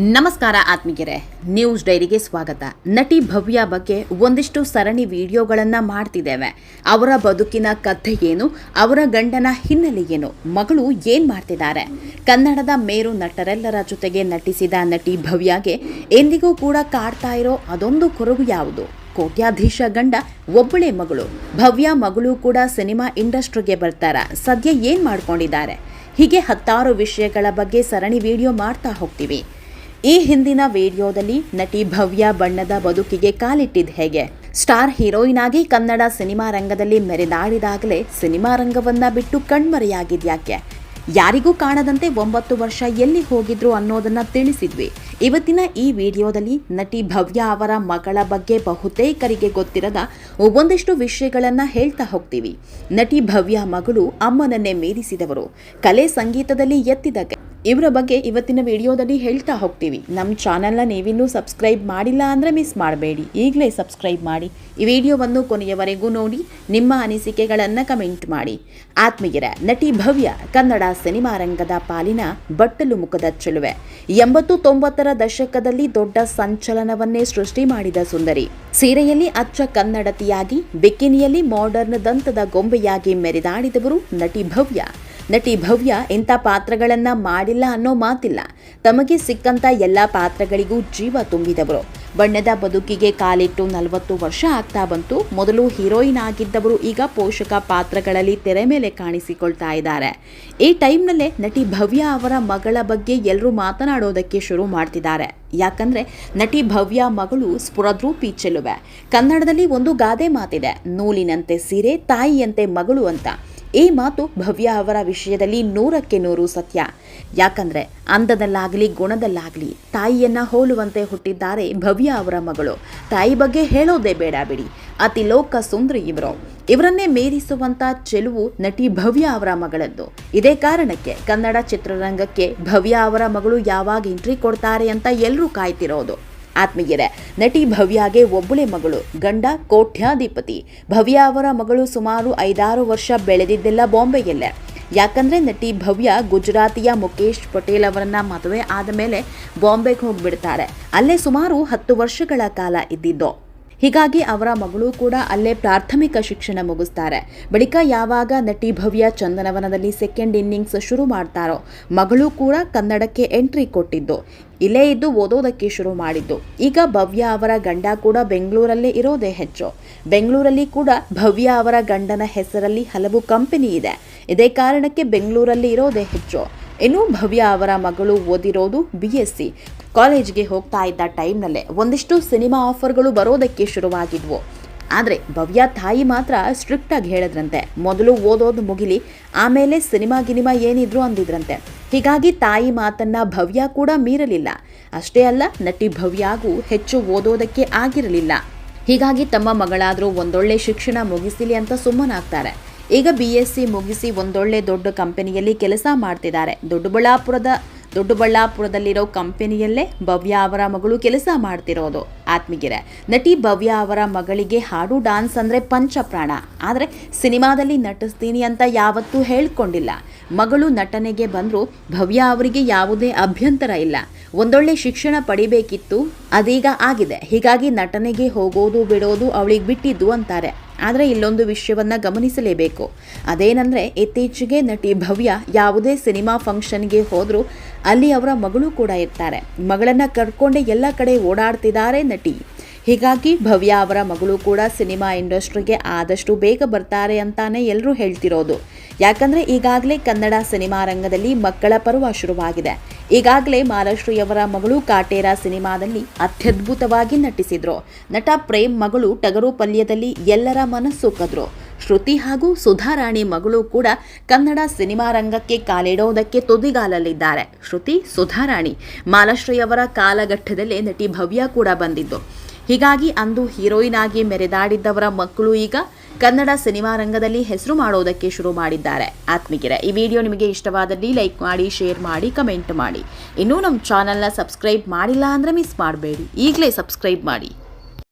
ನಮಸ್ಕಾರ ಆತ್ಮೀಗೆರೆ ನ್ಯೂಸ್ ಡೈರಿಗೆ ಸ್ವಾಗತ. ನಟಿ ಭವ್ಯ ಬಗ್ಗೆ ಒಂದಿಷ್ಟು ಸರಣಿ ವಿಡಿಯೋಗಳನ್ನು ಮಾಡ್ತಿದ್ದೇವೆ. ಅವರ ಬದುಕಿನ ಕಥೆ ಏನು, ಅವರ ಗಂಡನ ಹಿನ್ನೆಲೆ ಏನು, ಮಗಳು ಏನು ಮಾಡ್ತಿದ್ದಾರೆ? ಕನ್ನಡದ ಮೇರು ನಟರೆಲ್ಲರ ಜೊತೆಗೆ ನಟಿಸಿದ ನಟಿ ಭವ್ಯಗೆ ಎಂದಿಗೂ ಕೂಡ ಕಾಡ್ತಾ ಇರೋ ಅದೊಂದು ಕೊರಗು ಯಾವುದು? ಕೋಟ್ಯಾಧೀಶ ಗಂಡ, ಒಬ್ಬಳೇ ಮಗಳು. ಭವ್ಯ ಮಗಳು ಕೂಡ ಸಿನಿಮಾ ಇಂಡಸ್ಟ್ರಿಗೆ ಬರ್ತಾರ. ಸದ್ಯ ಏನು ಮಾಡ್ಕೊಂಡಿದ್ದಾರೆ? ಹೀಗೆ ಹತ್ತಾರು ವಿಷಯಗಳ ಬಗ್ಗೆ ಸರಣಿ ವಿಡಿಯೋ ಮಾಡ್ತಾ ಹೋಗ್ತೀವಿ. ಈ ಹಿಂದಿನ ವಿಡಿಯೋದಲ್ಲಿ ನಟಿ ಭವ್ಯ ಬಣ್ಣದ ಬದುಕಿಗೆ ಕಾಲಿಟ್ಟಿದ್ದ ಹೇಗೆ? ಸ್ಟಾರ್ ಹೀರೋಯಿನ್ ಆಗಿ ಕನ್ನಡ ಸಿನಿಮಾ ರಂಗದಲ್ಲಿ ಮೆರೆದಾಡಿದಾಗಲೇ ಸಿನಿಮಾ ರಂಗವನ್ನ ಬಿಟ್ಟು ಕಣ್ಮರೆಯಾಗಿದ್ಯಾಕೆ? ಯಾರಿಗೂ ಕಾಣದಂತೆ ಒಂಬತ್ತು ವರ್ಷ ಎಲ್ಲಿ ಹೋಗಿದ್ರು ಅನ್ನೋದನ್ನ ತಿಳಿಸಿದ್ವಿ. ಇವತ್ತಿನ ಈ ವಿಡಿಯೋದಲ್ಲಿ ನಟಿ ಭವ್ಯ ಅವರ ಮಗಳ ಬಗ್ಗೆ ಬಹುತೇಕರಿಗೆ ಗೊತ್ತಿರದ ಒಂದಿಷ್ಟು ವಿಷಯಗಳನ್ನ ಹೇಳ್ತಾ ಹೋಗ್ತೀವಿ. ನಟಿ ಭವ್ಯ ಮಗಳು ಅಮ್ಮನನ್ನೇ ಮೀರಿಸಿದವರು. ಕಲೆ ಸಂಗೀತದಲ್ಲಿ ಎತ್ತಿದ. ಇವರ ಬಗ್ಗೆ ಇವತ್ತಿನ ವಿಡಿಯೋದಲ್ಲಿ ಹೇಳ್ತಾ ಹೋಗ್ತೀವಿ. ನಮ್ಮ ಚಾನಲ್ನ ನೀವಿನ್ನೂ ಸಬ್ಸ್ಕ್ರೈಬ್ ಮಾಡಿಲ್ಲ ಅಂದರೆ ಮಿಸ್ ಮಾಡಬೇಡಿ. ಈಗಲೇ ಸಬ್ಸ್ಕ್ರೈಬ್ ಮಾಡಿ. ಈ ವಿಡಿಯೋವನ್ನು ಕೊನೆಯವರೆಗೂ ನೋಡಿ, ನಿಮ್ಮ ಅನಿಸಿಕೆಗಳನ್ನು ಕಮೆಂಟ್ ಮಾಡಿ. ಆತ್ಮೀಯರ, ನಟಿ ಭವ್ಯ, ಕನ್ನಡ ಸಿನಿಮಾ ರಂಗದ ಪಾಲಿನ ಬಟ್ಟಲು ಮುಖದ ಚೆಲುವೆ. ಎಂಬತ್ತು ತೊಂಬತ್ತರ ದಶಕದಲ್ಲಿ ದೊಡ್ಡ ಸಂಚಲನವನ್ನೇ ಸೃಷ್ಟಿ ಮಾಡಿದ ಸುಂದರಿ. ಸೀರೆಯಲ್ಲಿ ಅಚ್ಚ ಕನ್ನಡತಿಯಾಗಿ, ಬಿಕಿನಿಯಲ್ಲಿ ಮಾಡರ್ನ್ ದಂತದ ಗೊಂಬೆಯಾಗಿ ಮೆರೆದಾಡಿದವರು ನಟಿ ಭವ್ಯ. ನಟಿ ಭವ್ಯ ಇಂಥ ಪಾತ್ರಗಳನ್ನ ಮಾಡಿಲ್ಲ ಅನ್ನೋ ಮಾತಿಲ್ಲ. ತಮಗೆ ಸಿಕ್ಕಂತ ಎಲ್ಲ ಪಾತ್ರಗಳಿಗೂ ಜೀವ ತುಂಬಿದವರು. ಬಣ್ಣದ ಬದುಕಿಗೆ ಕಾಲಿಟ್ಟು ನಲವತ್ತು ವರ್ಷ ಆಗ್ತಾ ಬಂತು. ಮೊದಲು ಹೀರೋಯಿನ್ ಆಗಿದ್ದವರು ಈಗ ಪೋಷಕ ಪಾತ್ರಗಳಲ್ಲಿ ತೆರೆ ಮೇಲೆ ಕಾಣಿಸಿಕೊಳ್ತಾ ಇದ್ದಾರೆ. ಈ ಟೈಮ್ನಲ್ಲೇ ನಟಿ ಭವ್ಯ ಅವರ ಮಗಳ ಬಗ್ಗೆ ಎಲ್ಲರೂ ಮಾತನಾಡೋದಕ್ಕೆ ಶುರು ಮಾಡ್ತಿದ್ದಾರೆ. ಯಾಕಂದ್ರೆ ನಟಿ ಭವ್ಯ ಮಗಳು ಸ್ಫುರದ್ರೂಪಿ ಚೆಲುವೆ. ಕನ್ನಡದಲ್ಲಿ ಒಂದು ಗಾದೆ ಮಾತಿದೆ, ನೂಲಿನಂತೆ ಸೀರೆ, ತಾಯಿಯಂತೆ ಮಗಳು ಅಂತ. ಈ ಮಾತು ಭವ್ಯ ಅವರ ವಿಷಯದಲ್ಲಿ ನೂರಕ್ಕೆ ನೂರು ಸತ್ಯ. ಯಾಕಂದ್ರೆ ಅಂದದಲ್ಲಾಗಲಿ ಗುಣದಲ್ಲಾಗಲಿ ತಾಯಿಯನ್ನ ಹೋಲುವಂತೆ ಹುಟ್ಟಿದ್ದಾರೆ ಭವ್ಯ ಅವರ ಮಗಳು. ತಾಯಿ ಬಗ್ಗೆ ಹೇಳೋದೇ ಬೇಡ ಬಿಡಿ. ಅತಿ ಲೋಕ ಸುಂದರಿ ಇವರು. ಇವರನ್ನೇ ಮೀರಿಸುವಂತ ಚೆಲುವು ನಟಿ ಭವ್ಯ ಅವರ ಮಗಳದ್ದು. ಇದೇ ಕಾರಣಕ್ಕೆ ಕನ್ನಡ ಚಿತ್ರರಂಗಕ್ಕೆ ಭವ್ಯ ಅವರ ಮಗಳು ಯಾವಾಗ ಎಂಟ್ರಿ ಕೊಡ್ತಾರೆ ಅಂತ ಎಲ್ಲರೂ ಕಾಯ್ತಿರೋದು. ಆತ್ಮೀಯರೇ, ನಟಿ ಭವ್ಯಾಗೆ ಒಬ್ಬಳೆ ಮಗಳು, ಗಂಡ ಕೋಟ್ಯಾಧಿಪತಿ. ಭವ್ಯ ಅವರ ಮಗಳು ಸುಮಾರು ಐದಾರು ವರ್ಷ ಬೆಳೆದಿದ್ದೆಲ್ಲ ಬಾಂಬೆಯಲ್ಲೇ. ಯಾಕಂದರೆ ನಟಿ ಭವ್ಯ ಗುಜರಾತಿಯ ಮುಖೇಶ್ ಪಟೇಲ್ ಅವರನ್ನ ಮದುವೆ ಆದ ಮೇಲೆ ಬಾಂಬೆಗೆ ಹೋಗಿಬಿಡ್ತಾರೆ. ಅಲ್ಲೇ ಸುಮಾರು ಹತ್ತು ವರ್ಷಗಳ ಕಾಲ ಇದ್ದಿದ್ದು. ಹೀಗಾಗಿ ಅವರ ಮಗಳು ಕೂಡ ಅಲ್ಲೇ ಪ್ರಾಥಮಿಕ ಶಿಕ್ಷಣ ಮುಗಿಸ್ತಾರೆ. ಬಳಿಕ ಯಾವಾಗ ನಟಿ ಭವ್ಯ ಚಂದನವನದಲ್ಲಿ ಸೆಕೆಂಡ್ ಇನ್ನಿಂಗ್ಸ್ ಶುರು ಮಾಡ್ತಾರೋ, ಮಗಳು ಕೂಡ ಕನ್ನಡಕ್ಕೆ ಎಂಟ್ರಿ ಕೊಟ್ಟಿದ್ದು. ಇಲ್ಲೇ ಇದ್ದು ಓದೋದಕ್ಕೆ ಶುರು ಮಾಡಿದ್ದು. ಈಗ ಭವ್ಯ ಅವರ ಗಂಡ ಕೂಡ ಬೆಂಗಳೂರಲ್ಲೇ ಇರೋದೇ ಹೆಚ್ಚು. ಬೆಂಗಳೂರಲ್ಲಿ ಕೂಡ ಭವ್ಯ ಅವರ ಗಂಡನ ಹೆಸರಲ್ಲಿ ಹಲವು ಕಂಪನಿ ಇದೆ. ಇದೇ ಕಾರಣಕ್ಕೆ ಬೆಂಗಳೂರಲ್ಲಿ ಇರೋದೇ ಹೆಚ್ಚು. ಇನ್ನು ಭವ್ಯ ಅವರ ಮಗಳು ಓದಿರೋದು ಬಿ ಎಸ್ ಸಿ ಕಾಲೇಜ್ಗೆ ಹೋಗ್ತಾ ಇದ್ದ ಟೈಮ್ನಲ್ಲೇ ಒಂದಿಷ್ಟು ಸಿನಿಮಾ ಆಫರ್ಗಳು ಬರೋದಕ್ಕೆ ಶುರುವಾಗಿದ್ವು. ಆದರೆ ಭವ್ಯ ತಾಯಿ ಮಾತ್ರ ಸ್ಟ್ರಿಕ್ಟ್ ಆಗಿ ಹೇಳಿದ್ರಂತೆ. ಮೊದಲು ಓದೋದು ಮುಗಿಲಿ, ಆಮೇಲೆ ಸಿನಿಮಾ ಗಿನಿಮಾ ಏನಿದ್ರು ಅಂದಿದ್ರಂತೆ. ಹೀಗಾಗಿ ತಾಯಿ ಮಾತನ್ನ ಭವ್ಯ ಕೂಡ ಮೀರಲಿಲ್ಲ. ಅಷ್ಟೇ ಅಲ್ಲ, ನಟಿ ಭವ್ಯಾಗೂ ಹೆಚ್ಚು ಓದೋದಕ್ಕೆ ಆಗಿರಲಿಲ್ಲ. ಹೀಗಾಗಿ ತಮ್ಮ ಮಗಳಾದರೂ ಒಂದೊಳ್ಳೆ ಶಿಕ್ಷಣ ಮುಗಿಸಿಲಿ ಅಂತ ಸುಮ್ಮನಾಗ್ತಾರೆ. ಈಗ ಬಿ ಎಸ್ ಸಿ ಮುಗಿಸಿ ಒಂದೊಳ್ಳೆ ದೊಡ್ಡ ಕಂಪನಿಯಲ್ಲಿ ಕೆಲಸ ಮಾಡ್ತಿದ್ದಾರೆ. ದೊಡ್ಡಬಳ್ಳಾಪುರದ ದೊಡ್ಡಬಳ್ಳಾಪುರದಲ್ಲಿರೋ ಕಂಪನಿಯಲ್ಲೇ ಭವ್ಯ ಅವರ ಮಗಳು ಕೆಲಸ ಮಾಡ್ತಿರೋದು. ಆತ್ಮೀಗೆರೆ. ನಟಿ ಭವ್ಯ ಅವರ ಮಗಳಿಗೆ ಹಾಡು ಡಾನ್ಸ್ ಅಂದರೆ ಪಂಚಪ್ರಾಣ. ಆದರೆ ಸಿನಿಮಾದಲ್ಲಿ ನಟಿಸ್ತೀನಿ ಅಂತ ಯಾವತ್ತೂ ಹೇಳ್ಕೊಂಡಿಲ್ಲ. ಮಗಳು ನಟನೆಗೆ ಬಂದರೂ ಭವ್ಯ ಅವರಿಗೆ ಯಾವುದೇ ಅಭ್ಯಂತರ ಇಲ್ಲ. ಒಂದೊಳ್ಳೆ ಶಿಕ್ಷಣ ಪಡಿಬೇಕಿತ್ತು, ಅದೀಗ ಆಗಿದೆ. ಹೀಗಾಗಿ ನಟನೆಗೆ ಹೋಗೋದು ಬಿಡೋದು ಅವಳಿಗೆ ಬಿಟ್ಟಿದ್ದು ಅಂತಾರೆ. ಆದರೆ ಇಲ್ಲೊಂದು ವಿಷಯವನ್ನ ಗಮನಿಸಲೇಬೇಕು. ಅದೇನೆಂದರೆ ಇತ್ತೀಚೆಗೆ ನಟಿ ಭವ್ಯ ಯಾವುದೇ ಸಿನಿಮಾ ಫಂಕ್ಷನ್ಗೆ ಹೋದರೂ ಅಲ್ಲಿ ಅವರ ಮಗಳು ಕೂಡ ಇರ್ತಾರೆ. ಮಗಳನ್ನು ಕರ್ಕೊಂಡೇ ಎಲ್ಲ ಕಡೆ ಓಡಾಡ್ತಿದ್ದಾರೆ ನಟಿ ಹೀಗಾಗಿ ಭವ್ಯ ಅವರ ಮಗಳು ಕೂಡ ಸಿನಿಮಾ ಇಂಡಸ್ಟ್ರಿಗೆ ಆದಷ್ಟು ಬೇಗ ಬರ್ತಾರೆ ಅಂತಾನೆ ಎಲ್ಲರೂ ಹೇಳ್ತಿರೋದು. ಯಾಕಂದ್ರೆ ಈಗಾಗಲೇ ಕನ್ನಡ ಸಿನಿಮಾ ರಂಗದಲ್ಲಿ ಮಕ್ಕಳ ಪರ್ವ ಶುರುವಾಗಿದೆ. ಈಗಾಗಲೇ ಮಹಾಲಕ್ಷ್ಮಿಯವರ ಮಗಳು ಕಾಟೇರ ಸಿನಿಮಾದಲ್ಲಿ ಅತ್ಯದ್ಭುತವಾಗಿ ನಟಿಸಿದ್ರು. ನಟ ಪ್ರೇಮ್ ಮಗಳು ಟಗರು ಪಲ್ಯದಲ್ಲಿ ಎಲ್ಲರ ಮನಸ್ಸು ಕದ್ರು. ಶ್ರುತಿ ಹಾಗೂ ಸುಧಾರಾಣಿ ಮಗಳು ಕೂಡ ಕನ್ನಡ ಸಿನಿಮಾ ರಂಗಕ್ಕೆ ಕಾಲಿಡೋದಕ್ಕೆ ತುದಿಗಾಲಲ್ಲಿದ್ದಾರೆ. ಶ್ರುತಿ ಸುಧಾರಾಣಿ ಮಾಲಾಶ್ರೀಯವರ ಕಾಲಘಟ್ಟದಲ್ಲಿ ನಟಿ ಭವ್ಯ ಕೂಡ ಬಂದಿದ್ದು. ಹೀಗಾಗಿ ಅಂದು ಹೀರೋಯಿನ್ ಆಗಿ ಮೆರೆದಾಡಿದ್ದವರ ಮಕ್ಕಳು ಈಗ ಕನ್ನಡ ಸಿನಿಮಾ ರಂಗದಲ್ಲಿ ಹೆಸರು ಮಾಡೋದಕ್ಕೆ ಶುರು ಮಾಡಿದ್ದಾರೆ. ಆತ್ಮೀಗೆರೆ ಈ ವಿಡಿಯೋ ನಿಮಗೆ ಇಷ್ಟವಾದಲ್ಲಿ ಲೈಕ್ ಮಾಡಿ, ಶೇರ್ ಮಾಡಿ, ಕಮೆಂಟ್ ಮಾಡಿ. ಇನ್ನೂ ನಮ್ಮ ಚಾನಲ್ನ ಸಬ್ಸ್ಕ್ರೈಬ್ ಮಾಡಿಲ್ಲ ಅಂದರೆ ಮಿಸ್ ಮಾಡಬೇಡಿ. ಈಗಲೇ ಸಬ್ಸ್ಕ್ರೈಬ್ ಮಾಡಿ.